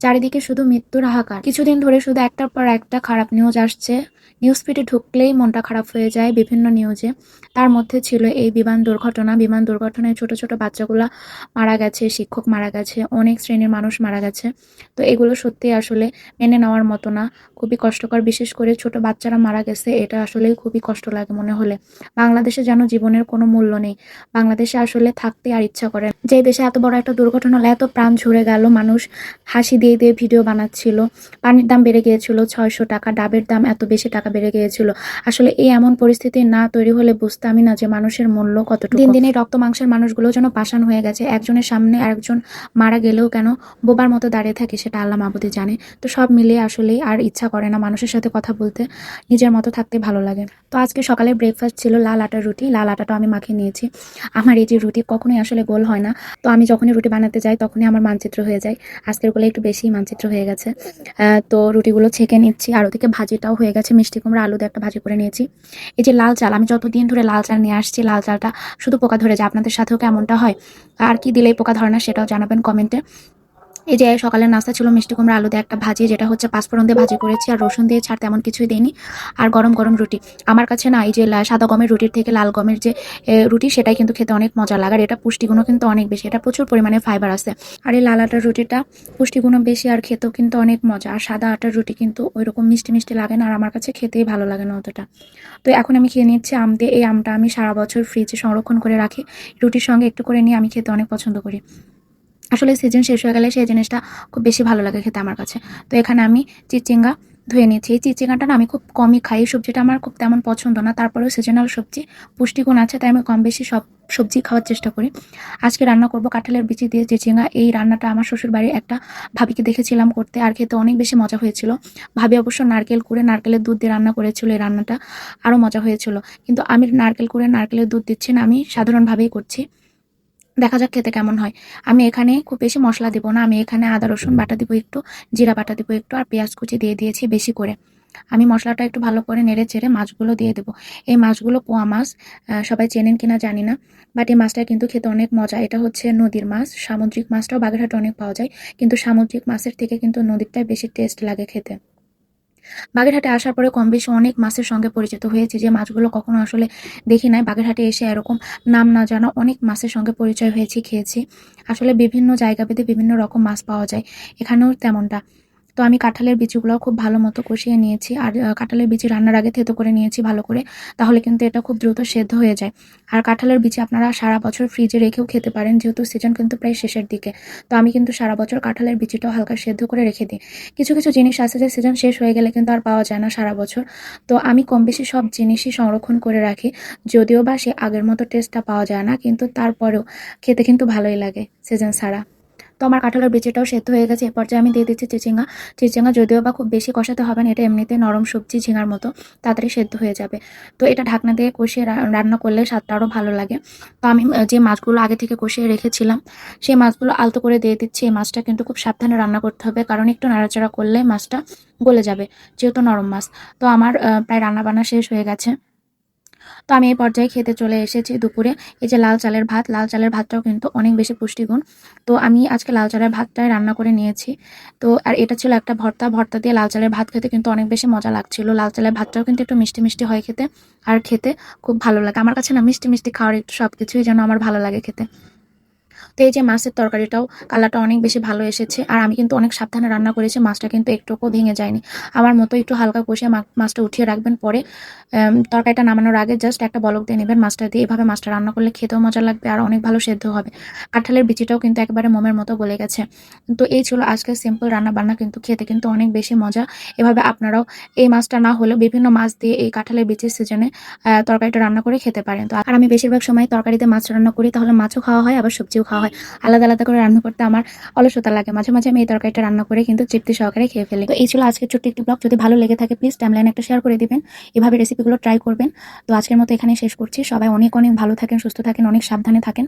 চারিদিকে শুধু মৃত্যুর হাহাকার কিছুদিন ধরে শুধু একটার পর একটা খারাপ নিউজ আসছে। নিউজ ফিডে ঢুকলেই মনটা খারাপ হয়ে যায় বিভিন্ন নিউজে তার মধ্যে ছিল এই বিমান দুর্ঘটনা। বিমান দুর্ঘটনায় ছোট ছোট বাচ্চাগুলা মারা গেছে, শিক্ষক মারা গেছে, অনেক শ্রেণির মানুষ মারা গেছে। তো এগুলো সত্যি আসলে মেনে নেওয়ার মতো না। খুবই কষ্টকর। বিশেষ করে ছোট বাচ্চারা মারা গেছে, এটা আসলে খুবই কষ্ট লাগে মনে হলে। বাংলাদেশে যেন জীবনের কোনো মূল্য নেই। বাংলাদেশে আসলে থাকতে আর ইচ্ছা করে যে দেশে এত বড় একটা দুর্ঘটনা হলো, এত প্রাণ ঝরে গেল, মানুষ হাসি দিয়ে দিয়ে দিয়ে ভিডিও বানাচ্ছিল পানির দাম বেড়ে গিয়েছিল ছয়শো টাকা ডাবের দাম এত বেশি টাকা বেড়ে গিয়েছিল। আসলে এই এমন পরিস্থিতি না তৈরি হলে বুঝতামই না যে মানুষের মূল্য কতটুকু। দিন দিনে রক্ত মাংসের মানুষগুলো যেন পাষাণ হয়ে গেছে একজনের সামনে আরেকজন মারা গেলেও কেন বোবার মতো দাঁড়িয়ে থাকে সেটা আল্লাহ মাবুদি জানে। তো সব মিলিয়ে আসলে আর ইচ্ছা করে না মানুষের সাথে কথা বলতে নিজের মতো থাকতে ভালো লাগে। তো আজকে সকালে ব্রেকফাস্ট ছিল লাল আটার রুটি লাল আটাটা আমি মাখিয়ে নিয়েছি। আমার এই যে রুটি কখনোই আসলে গোল হয় না। তো আমি যখনই রুটি বানাতে যাই তখনই আমার মানচিত্র হয়ে যায়। আজকেরগুলো একটু বেশি মানচিত্র হয়ে গেছে। তো রুটিগুলো ছেঁকে নিচ্ছি। আর ওদিকে ভাজিটাও হয়ে গেছে। মিষ্টি কুমড়া, আলু দিয়ে একটা ভাজি করে নিয়েছি। এই যে লাল চাল, আমি যতদিন ধরে লাল চাল নিয়ে আসছি, লাল চালটা শুধু পোকা ধরে যায়। আপনাদের সাথেও কেমনটা হয়? আর কি দিলেই পোকা ধরে না, সেটাও জানাবেন কমেন্টে। এই যে সকালের নাস্তা ছিল, মিষ্টি কুমড়া, আলু দিয়ে একটা ভাজি, যেটা হচ্ছে পাঁচফোড়ন দিয়ে ভাজি করেছি, আর রসুন দিয়ে ছাড় তেমন কিছুই দেয়নি আর গরম গরম রুটি। আমার কাছে না, এই যে সাদা গমের রুটির থেকে লাল গমের যে রুটি, সেটাই কিন্তু খেতে অনেক মজা লাগে, আর এটা পুষ্টিগুণও কিন্তু অনেক বেশি, এটা প্রচুর পরিমাণে ফাইবার আছে। আর এই লাল আটার রুটিটা পুষ্টিগুণও বেশি, আর খেতেও কিন্তু অনেক মজা, আর সাদা আটার রুটি কিন্তু ওই রকম মিষ্টি মিষ্টি লাগে না, আর আমার কাছে খেতেই ভালো লাগে না অতটা। তো এখন আমি খেয়ে নিচ্ছি আম দিয়ে, এই আমটা আমি সারা বছর ফ্রিজে সংরক্ষণ করে রাখি, রুটির সঙ্গে একটু করে নিয়ে আমি খেতে অনেক পছন্দ করি। আসলে সিজন শেষ হয়ে গেলে সেই জিনিসটা খুব বেশি ভালো লাগে খেতে আমার কাছে। তো এখানে আমি চিচিঙ্গা ধুয়ে নিয়েছি এই চিচিঙ্গাটা আমি খুব কমই খাই। এই সবজিটা আমার খুব তেমন পছন্দ না। তারপরেও সিজনাল সবজি পুষ্টিগুণ আছে, তাই আমি কম বেশি সব সবজি খাওয়ার চেষ্টা করি। আজকে রান্না করব কাঁঠালের বিচি দিয়ে চিচিঙ্গা। এই রান্নাটা আমার শ্বশুর বাড়ির একটা ভাবিকে দেখেছিলাম করতে। আর খেতে অনেক বেশি মজা হয়েছিল। ভাবি অবশ্য নারকেল করে নারকেলের দুধ দিয়ে রান্না করেছিল। এই রান্নাটা আরও মজা হয়েছিল। কিন্তু আমি নারকেল করে নারকেলের দুধ দিচ্ছি না, আমি সাধারণভাবেই করছি। দেখা যাক খেতে কেমন হয়। আমি এখানে খুব বেশি মশলা দিব না। আমি এখানে আদা, রসুন বাটা দিব একটু, জিরা বাটা দিব একটু আর পেঁয়াজ কুচি দিয়ে দিয়েছি বেশি করে। আমি মশলাটা একটু ভালো করে নেড়ে চেড়ে মাছগুলো দিয়ে দেবো। এই মাছগুলো পোয়া মাছ সবাই চেনেন কিনা জানি না, বাট এই মাছটা কিন্তু খেতে অনেক মজা। এটা হচ্ছে নদীর মাছ, সামুদ্রিক মাছটাও বাগেরহাটে অনেক পাওয়া যায়, কিন্তু সামুদ্রিক মাছের থেকে কিন্তু নদীরটাই বেশি টেস্ট লাগে খেতে। বাগেরহাটে আসার পরে কম বেশি অনেক মাছের সঙ্গে পরিচিত হয়েছে যে মাছগুলো কখনো আসলে দেখি নাই। বাগেরহাটে এসে এরকম নাম না জানা অনেক মাছের সঙ্গে পরিচয় হয়েছি, খেয়েছি। আসলে বিভিন্ন জায়গা ভেদে বিভিন্ন রকম মাছ পাওয়া যায়, এখানেও তেমনটা। তো আমি কাঁঠালের বিচিগুলো খুব ভালো মতো কষিয়ে নিয়েছি। আর কাঁঠালের বিচি রান্নার আগে থেতো করে নিয়েছি ভালো করে, তাহলে কিন্তু এটা খুব দ্রুত সেদ্ধ হয়ে যায়। আর কাঁঠালের বিচি আপনারা সারা বছর ফ্রিজে রেখেও খেতে পারেন, যেহেতু সিজন কিন্তু প্রায় শেষের দিকে। তো আমি কিন্তু সারা বছর কাঁঠালের বিচিটাও হালকা সেদ্ধ করে রেখে দিই। কিছু কিছু জিনিস আছে যে সিজন শেষ হয়ে গেলে কিন্তু আর পাওয়া যায় না সারা বছর। তো আমি কম বেশি সব জিনিসই সংরক্ষণ করে রাখি, যদিও বা সে আগের মতো টেস্টটা পাওয়া যায় না, কিন্তু তারপরেও খেতে কিন্তু ভালোই লাগে সিজন ছাড়া। তো আমার কাঁঠালের বিচিটাও সেদ্ধ হয়ে গেছে। এ পর্যায়ে আমি দিয়ে দিচ্ছি চিচিঙ্গা চিচিঙ্গা যদিও বা খুব বেশি কষাতে হবে না, এটা এমনিতে নরম সবজি ঝিঙার মতো, তাড়াতাড়ি সেদ্ধ হয়ে যাবে। তো এটা ঢাকনা দিয়ে কষিয়ে রান্না করলে স্বাদটা আরও ভালো লাগে। তো আমি যে মাছগুলো আগে থেকে কষিয়ে রেখেছিলাম, সেই মাছগুলো আলতো করে দিয়ে দিচ্ছি। এই মাছটা কিন্তু খুব সাবধানে রান্না করতে হবে, কারণ একটু নাড়াচাড়া করলে মাছটা গলে যাবে, যেহেতু নরম মাছ। তো আমার প্রায় রান্না বান্না শেষ হয়ে গেছে। তো আমি এই পর্যায়ে খেতে চলে এসেছি দুপুরে। এই যে লাল চালের ভাত, লাল চালের ভাতটাও কিন্তু অনেক বেশি পুষ্টিগুণ। তো আমি আজকে লাল চালের ভাতটাই রান্না করে নিয়েছি। তো আর এটা ছিল একটা ভর্তা। ভর্তা দিয়ে লাল চালের ভাত খেতে কিন্তু অনেক বেশি মজা লাগছিল। লাল চালের ভাতটাও কিন্তু একটু মিষ্টি মিষ্টি হয় খেতে। আর খেতে খুব ভালো লাগে। আমার কাছে না মিষ্টি মিষ্টি খাওয়ার একটু সব কিছুই যেন আমার ভালো লাগে খেতে। তো এই যে মাছের তরকারিটাও কালারটা অনেক বেশি ভালো এসেছে। আর আমি কিন্তু অনেক সাবধানে রান্না করেছি, মাছটা কিন্তু একটুকুও ভেঙে যায়নি। আমার মতো একটু হালকা কষিয়ে মাছটা উঠিয়ে রাখবেন পরে তরকারিটা নামানোর আগে জাস্ট একটা বলক দিয়ে নেবেন মাছটা দিয়ে। এভাবে মাছটা রান্না করলে খেতেও মজা লাগবে আর অনেক ভালো সেদ্ধ হবে। কাঁঠালের বিচিটাও কিন্তু একেবারে মোমের মতো গলে গেছে। তো এই ছিল আজকের সিম্পল রান্না বান্না কিন্তু খেতে কিন্তু অনেক বেশি মজা। এভাবে আপনারাও এই মাছটা না হলেও বিভিন্ন মাছ দিয়ে এই কাঁঠালের বিচির সিজনে তরকারিটা রান্না করে খেতে পারেন। তো আর আমি বেশিরভাগ সময় তরকারিতে মাছ রান্না করি, তাহলে মাছও খাওয়া হয়, আবার সবজিও খাওয়া হয়। আলাদা আলাদা করে রান্না করতে আমার অলসতা লাগে। মাঝে মাঝে আমি এই তরকারিটা রান্না করে কিন্তু তৃপ্তি সহকারে খেয়ে ফেলি। তো এই ছিল আজকের ছোট্ট একটি ব্লগ যদি ভালো লেগে থাকে প্লিজ টাইমলাইন একটা শেয়ার করে দিবেন। এভাবে রেসিপিগুলো ট্রাই করবেন। তো আজকের মতো এখানে শেষ করছি। সবাই অনেক অনেক ভালো থাকেন, সুস্থ থাকেন, অনেক সাবধানে থাকেন।